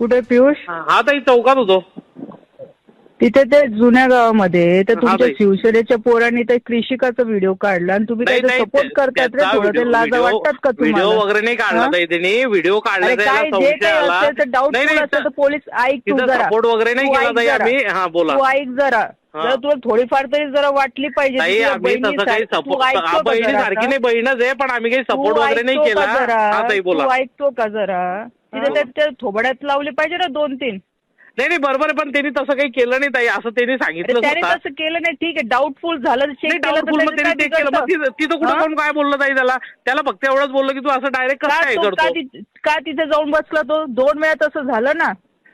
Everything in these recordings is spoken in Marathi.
कुठे पियुष हा ताई चौकात होतो तिथे ते जुन्या गावामध्ये तर तुमच्या ताई. शिवसेनेच्या पोरांनी ते कृषिकाचा व्हिडिओ काढला आणि तुम्ही नाही, त्याचा नाही, सपोर्ट करतात रे त्याचा थोडं ते व्हिडिओ- लाजा वाटतात का तुम्हाला वगैरे नाही काढला हा? ताई त्यांनी व्हिडिओ काढला अरे त्याला काय जे संशय काही आला. असेल तर नाही, डाऊटफुल नाही, असेल तर पोलीस ऐक तू जरा सपोर्ट वगैरे नाही तू केला ऐक ताई जरा. आम्ही हा बोला तू ऐक जरा हा. जरा तुला थोडीफार तरी जरा वाटली पाहिजे ताई तुझ्या आम्ही तसं काही बहिणीसारखी- तू सपोर्ट ऐकतो का बहिणी जरा सारखी आता? नाही बहीणच आहे पण आम्ही काही तू सपोर्ट वगैरे नाही ऐकतो केला का जरा? हा ताई बोला तू ऐकतो का जरा तिथे. त्या- त्या थोबड्यात लावले पाहिजे ना दोन तीन. नाही नाही बरोबर आहे पण त्यांनी तसं काही केलं नाही ताई. असं त्यांनी सांगितलं त्याने तसं केलं नाही ठीक आहे डाऊटफुल झालं चेक नाही केलं तर डाऊटफुल त्यांनी केलं. मग बिघडतं? तिथं तिथं कुठं हा? कोण काय बोललं ताई त्याला? त्याला फक्त एवढंच बोललं की तू असं डायरेक्ट कसं का काय तो- का करतो का तिथे जाऊन बसला तो? दोन वेळा तसं झालं ना.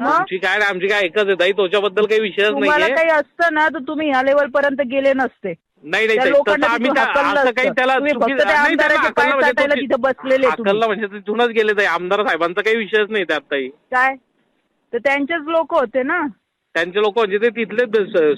आमची काय नाही, आमची काय एकच आहे ताई त्याच्याबद्दल काही विषयच तुम्हाला नाहीये. काही असतं ना तर तुम्ही ह्या लेवल पर्यंत गेले नसते. नाही नाही त्या ताई, लोकांना तसं आम्ही तिथून त्या- हाकललं असं काही असतं. त्याला तुम्ही चुकी- फक्त त्या नाही, त्याला आमदाराचे पाय हाकललं म्हणजे चाटायला तिथे बसलेले तुम्ही. हाकललं म्हणजे तिथूनच गेले ताई आमदार साहेबांचा काही विषयच नाही त्यात ताई. काय? तर त्यांचेच लोक होते ना. त्यांचे लोक म्हणजे ते तिथले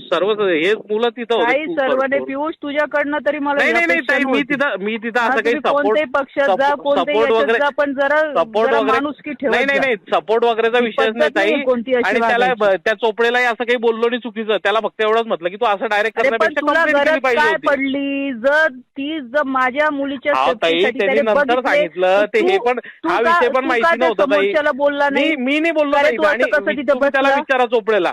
सर्व हे मुलं तिथं होते काही सर्वांनी भरपूर. पियुष तुझ्याकडनं तरी मला नाही नाही नाही ताई मी. तिथं मी तिथं असं काही तुम्ही कोणत्याही पक्षात जा कोणत्याही सपोर्ट याच्यात वगैरे जा पण जरा सपोर्ट जरा वगैरे माणुसकी ठेवत नाही नाही जा. नाही सपोर्ट वगैरेचा ही विषयच पद्धत नाही ताई नाहीये कोणती अशी आणि त्याला वागायची. ब- त्या चोपडेलाही असं काही बोललो नाही चुकीचं त्याला फक्त एवढंच म्हटलं की तू असं डायरेक्ट अरे पण करण्यापेक्षा तुला कंप्लेंट केली गरज पाहिजे काय होती पडली जर ती जर माझ्या मुलीच्या ताई, safety साठी त्यांनी त्याने नंतर बघितले, सांगितलं, ते हे पण- तू हा का- विषय पण तू माहिती का त्या नव्हता, ताई. समोरच्याला बोलला नाही मी नाही बोललो अरे ताई तू असं आणि कसं मी- तिथं तुम्ही त्याला बसला? विचारा चोपडेला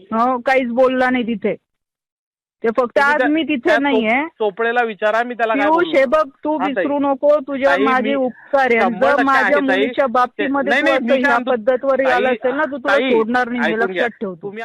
हो काहीच बोलला नाही तिथे ते फक्त आज त्या- मी तिथे नाहीये चोप- चोपडेला विचारा मी त्याला काय बोललो. हे तू हा, ताई. विसरू नको तुझ्या ताई, माझे मी उपकार आहे आणि शंभर जर टक्के माझ्या आहे, ताई. मुलीच्या बाबतीमध्ये नाही, तू नाही, मी ह्या पद्धतवर ताई, असेल ना तू तुला ताई, सोडणार नाही मी ऐकून घ्या. लक्षात ठेवतो तुम्ही